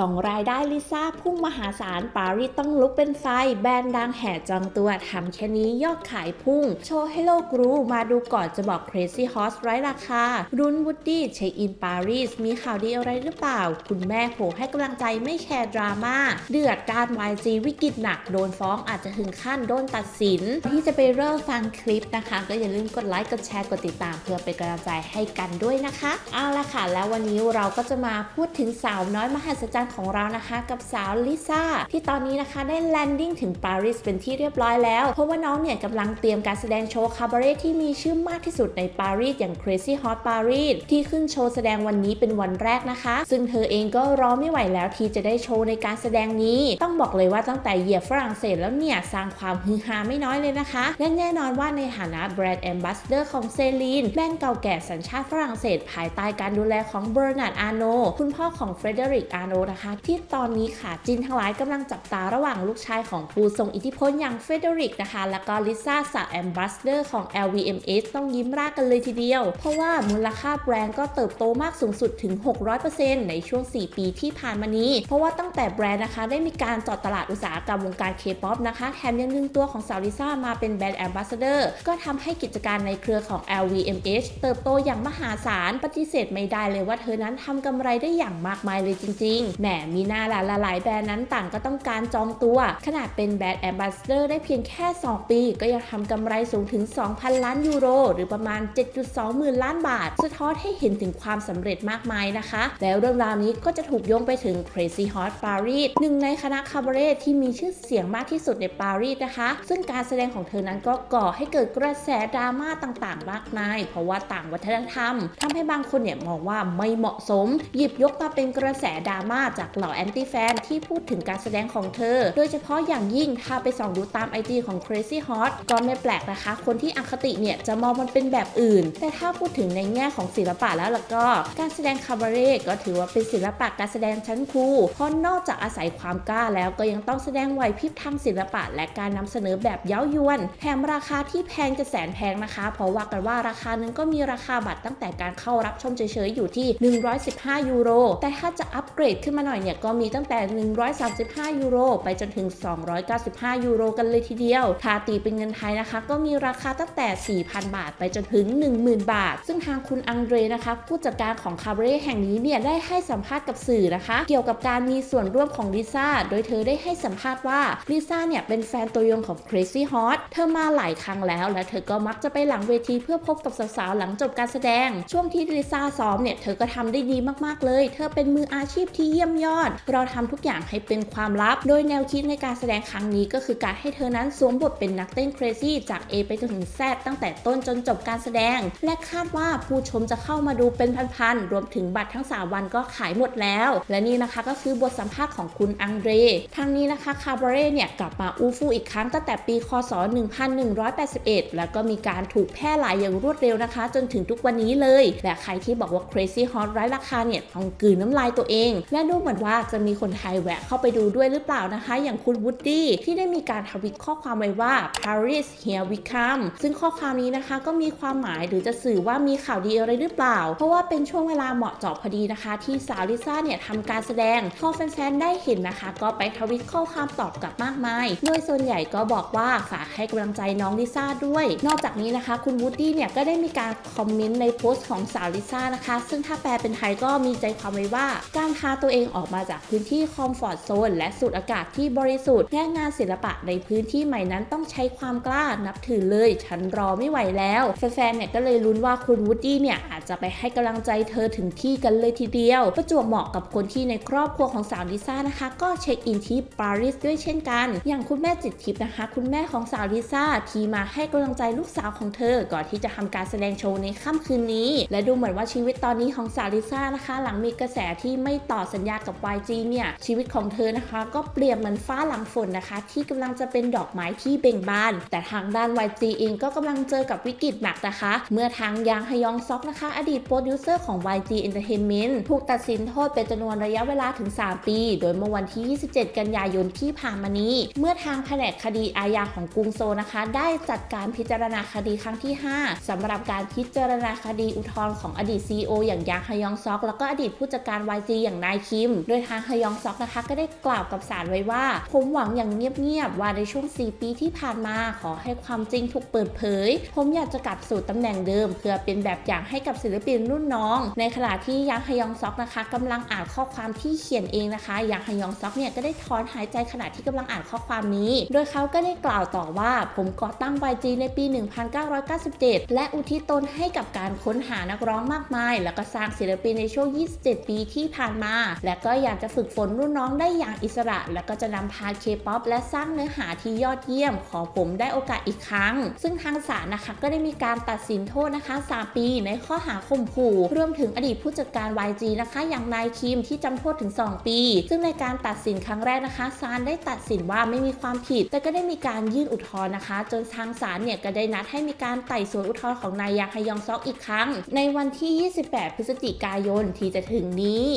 2 รายได้ลิซ่าพุ่งมหาศาลปารีสต้องลุกเป็นไฟ แบรนด์ดังแห่จองตัวทำแค่นี้ยอดขายพุ่ง โชว์ให้โลกรู้มาดูก่อนจะบอก Crazy Horse ไร้ราคา รุนวูดดี้เช็คอินปารีส มีข่าวดีอะไรหรือเปล่า คุณแม่โผให้กำลังใจไม่แชร์ดราม่า เดือดการ YG วิกฤตหนักโดนฟ้องอาจจะถึงขั้นโดนตัดสิน ที่จะไปเริ่มฟังคลิปนะคะ ก็อย่าลืมกดไลค์กดแชร์กดติดตามเพื่อเป็นกำลังใจให้กันด้วยนะคะเอาละค่ะแล้ววันนี้เราก็จะมาพูดถึงสาวน้อยมหัศจรรย์ของเรานะคะกับสาวลิซ่าที่ตอนนี้นะคะได้แลนดิ้งถึงปารีสเป็นที่เรียบร้อยแล้ว เพราะว่าน้องเนี่ยกำลังเตรียมการแสดงโชว์คาบาเร่ที่มีชื่อมากที่สุดในปารีสอย่าง Crazy Hot Paris ที่ขึ้นโชว์แสดงวันนี้เป็นวันแรกนะคะ ซึ่งเธอเองก็รอไม่ไหวแล้วที่จะได้โชว์ในการแสดงนี้ ต้องบอกเลยว่าตั้งแต่เหยียบฝรั่งเศสแล้วเนี่ยสร้างความฮือฮาไม่น้อยเลยนะคะ และแน่นอนว่าในฐานะแบรนด์แอมบาสเดอร์ของเซรีนแบรนด์เก่าแก่สัญชาติฝรั่งเศส ภายใต้การดูแลของเบอร์นาร์ดอาโนคุณพ่อของเฟรเดริกอาโนนะคะ ที่ตอนนี้ค่ะจินทั้งหลายกำลังจับตาระหว่างลูกชายของผู้ทรงอิทธิพลอย่างเฟเดริกนะคะ แล้วก็ลิซ่าสาวแอมบาสเดอร์ของ LVMH ต้องยิ้มรากกันเลยทีเดียว เพราะว่ามูลค่าแบรนด์ก็เติบโตมากสูงสุดถึง 600%ในช่วง 4 ปีที่ผ่านมานี้ เพราะว่าตั้งแต่แบรนด์นะคะได้มีการจอดตลาดอุตสาหกรรมวงการเคป๊อปนะคะ แถมยังดึงตัวของสาวลิซ่ามาเป็นแบรนด์แอมบาสเดอร์ก็ทำให้กิจการในเครือของ LVMH เติบโตอย่างมหาศาลปฏิเสธไม่ได้เลยว่าเธอนั้นทำกำไรได้อย่างมากมายเลยจริง ๆแหมมีหน้าหลายแบรนด์นั้นต่างก็ต้องการจองตัว ขนาดเป็นแบรนด์แอมบาสเดอร์ได้เพียงแค่ 2 ปี ก็ยังทำกำไรสูงถึง 2,000 ล้านยูโร หรือประมาณ 7.2 หมื่นล้านบาท สะท้อนให้เห็นถึงความสำเร็จมากมายนะคะ แล้วเรื่องราวนี้ก็จะถูกโยงไปถึง Crazy Hot Paris หนึ่งในคณะคาบาเร่ที่มีชื่อเสียงมากที่สุดในปารีสนะคะ ซึ่งการแสดงของเธอนั้นก็ก่อให้เกิดกระแสดราม่าต่างๆ มากมาย เพราะว่าต่างวัฒนธรรมทำให้บางคนเนี่ยมองว่าไม่เหมาะสม หยิบยกมาเป็นกระแสดราม่าจากเหล่าแอนตี้แฟนที่พูดถึงการแสดงของเธอ โดยเฉพาะอย่างยิ่งถ้าไปส่องดูตามไอจีของ Crazy Hot ก็ไม่แปลกนะคะ คนที่อคติเนี่ยจะมองมันเป็นแบบอื่น แต่ถ้าพูดถึงในแง่ของศิลปะแล้วล่ะก็ การแสดงคาบาเร่ก็ถือว่าเป็นศิลปะการแสดงชั้นครูเพราะนอกจากอาศัยความกล้าแล้วก็ยังต้องแสดงไหวพริบทางศิลปะ และการนำเสนอแบบเย้ายวนแถมราคาที่แพงจะแสนแพงนะคะ เพราะว่ากันว่าราคานึงก็มีราคาบัตรตั้งแต่การเข้ารับชมเฉยๆอยู่ที่ 115 ยูโร แต่ถ้าจะอั เกรดขึ้นมาหน่อยเนี่ยก็มีตั้งแต่ 135 ยูโร ไปจนถึง 295 ยูโรกันเลยทีเดียว ถ้าตีเป็นเงินไทยนะคะ ก็มีราคาตั้งแต่ 4,000 บาท ไปจนถึง 10,000 บาท ซึ่งทางคุณอังเดรนะคะ ผู้จัดการของคาบเร่แห่งนี้เนี่ยได้ให้สัมภาษณ์กับสื่อนะคะ เกี่ยวกับการมีส่วนร่วมของลิซ่า โดยเธอได้ให้สัมภาษณ์ว่าลิซ่าเนี่ยเป็นแฟนตัวยงของ Crazy Hot เธอมาหลายครั้งแล้ว และเธอก็มักจะไปหลังเวทีเพื่อพบกับสาวๆหลังจบการแสดง ช่วงที่ลิซ่าซ้อมเนี่ยเธอก็ทำได้ดีมากๆเลย เธอเป็นมืออาชีพที่เยี่ยมยอด เราทำทุกอย่างให้เป็นความลับ โดยแนวคิดในการแสดงครั้งนี้ก็คือการให้เธอนั้นสวมบทเป็นนักเต้น Crazy จาก A ไปจนถึง Z ตั้งแต่ต้นจนจบการแสดง และคาดว่าผู้ชมจะเข้ามาดูเป็นพันๆ รวมถึงบัตรทั้ง 3 วันก็ขายหมดแล้ว และนี่นะคะก็คือบทสัมภาษณ์ของคุณอังเดรทางนี้นะคะคาบาเร่เนี่ยกลับมาอู้ฟู่อีกครั้งตั้งแต่ปี คศ 1181 แล้วก็มีการถูกแพร่หลายอย่างรวดเร็วนะคะ จนถึงทุกวันนี้เลย และใครที่บอกว่า Crazy Hot ไร้ราคาเนี่ยต้องกืนน้ำลายตัวเองและดูเหมือนว่าจะมีคนไทยแวะเข้าไปดูด้วยหรือเปล่านะคะ อย่างคุณวูดดี้ที่ได้มีการทวิตข้อความไว้ว่า Paris here we come ซึ่งข้อความนี้นะคะก็มีความหมายหรือจะสื่อว่ามีข่าวดีอะไรหรือเปล่า เพราะว่าเป็นช่วงเวลาเหมาะเจาะพอดีนะคะ ที่สาวลิซ่าเนี่ยทำการแสดงพอแฟนๆได้เห็นนะคะ ก็ไปทวิตข้อความตอบกลับมากมาย โดยส่วนใหญ่ก็บอกว่าฝากให้กำลังใจน้องลิซ่าด้วย นอกจากนี้นะคะ คุณวูดดี้เนี่ยก็ได้มีการคอมเมนต์ในโพสต์ของสาวลิซ่านะคะ ซึ่งถ้าแปลเป็นไทยก็มีใจความไว้ว่าการพาตัวเองออกมาจากพื้นที่คอมฟอร์ทโซนและสูดอากาศที่บริสุทธิ์และงานศิลปะในพื้นที่ใหม่นั้นต้องใช้ความกล้านับถือเลย ฉันรอไม่ไหวแล้วแฟนๆเนี่ยก็เลยลุ้นว่าคุณวูดดี้เนี่ยอาจจะไปให้กำลังใจเธอถึงที่กันเลยทีเดียว ประจวบเหมาะกับคนที่ในครอบครัวของสาวลิซ่านะคะ ก็เช็คอินที่ปารีสด้วยเช่นกัน อย่างคุณแม่จิตทิพย์นะคะ คุณแม่ของสาวลิซ่าที่มาให้กำลังใจลูกสาวของเธอ ก่อนที่จะทำการแสดงโชว์ในค่ำคืนนี้ และดูเหมือนว่าชีวิตตอนนี้ของสาวลิซ่านะคะ หลังมีกระแสที่ไม่ต่อสัญญากับ YG เนี่ยชีวิตของเธอนะคะ ก็เปรียบเหมือนฟ้าหลังฝนนะคะ ที่กำลังจะเป็นดอกไม้ที่เบ่งบาน แต่ทางด้าน YG เองก็กำลังเจอกับวิกฤตหนักนะคะ เมื่อทางยางฮยองซอกนะคะ อดีตโปรดิวเซอร์ของ YG Entertainment ถูกตัดสินโทษเป็นจำนวนระยะเวลาถึง 3 ปี โดยเมื่อวันที่ 27 กันยายนที่ผ่านมานี้ เมื่อทางแผนกคดีอาญาของกรุงโซลนะคะ ได้จัดการพิจารณาคดีครั้งที่ 5สำหรับการพิจารณาคดีอุทธรณ์ของอดีต CEO อย่างยางฮยองซอก แล้วก็อดีตผู้จัดการ YG อย่างนายคิม โดยทางฮยองซอกนะคะก็ได้กล่าวกับศาลไว้ว่า ผมหวังอย่างเงียบๆว่าในช่วง 4 ปีที่ผ่านมาขอให้ความจริงถูกเปิดเผย ผมอยากจะกลับสู่ตำแหน่งเดิม เพื่อเป็นแบบอย่างให้กับศิลปินรุ่นน้อง ในขณะที่ยังฮยองซอกนะคะกำลังอ่านข้อความที่เขียนเองนะคะยังฮยองซอกเนี่ยก็ได้ถอนหายใจขณะที่กำลังอ่านข้อความนี้ โดยเขาก็ได้กล่าวต่อว่าผมก่อตั้ง YG ในปี 1997 และอุทิศตนให้กับการค้นหานักร้องมากมาย แล้วก็สร้างศิลปินในช่วง 27 ปีที่ผ่านมาและก็อยากจะฝึกฝนรุ่นน้องได้อย่างอิสระ แล้วก็จะนำพาเคป๊อปและสร้างเนื้อหาที่ยอดเยี่ยม ขอผมได้โอกาสอีกครั้ง ซึ่งทางศาลนะคะก็ได้มีการตัดสินโทษนะคะ 3 ปีในข้อหาข่มขู่รวมถึงอดีตผู้จัดการ YG นะคะ อย่างนายคิมที่จำโทษถึง 2 ปี ซึ่งในการตัดสินครั้งแรกนะคะศาลได้ตัดสินว่าไม่มีความผิด แต่ก็ได้มีการยื่นอุทธรณ์นะคะ จนทางศาลเนี่ยก็ได้นัดให้มีการไต่สวนอุทธรณ์ของนายยางฮยองซอกอีกครั้ง ในวันที่ 28 พฤศจิกายนที่จะถึงนี้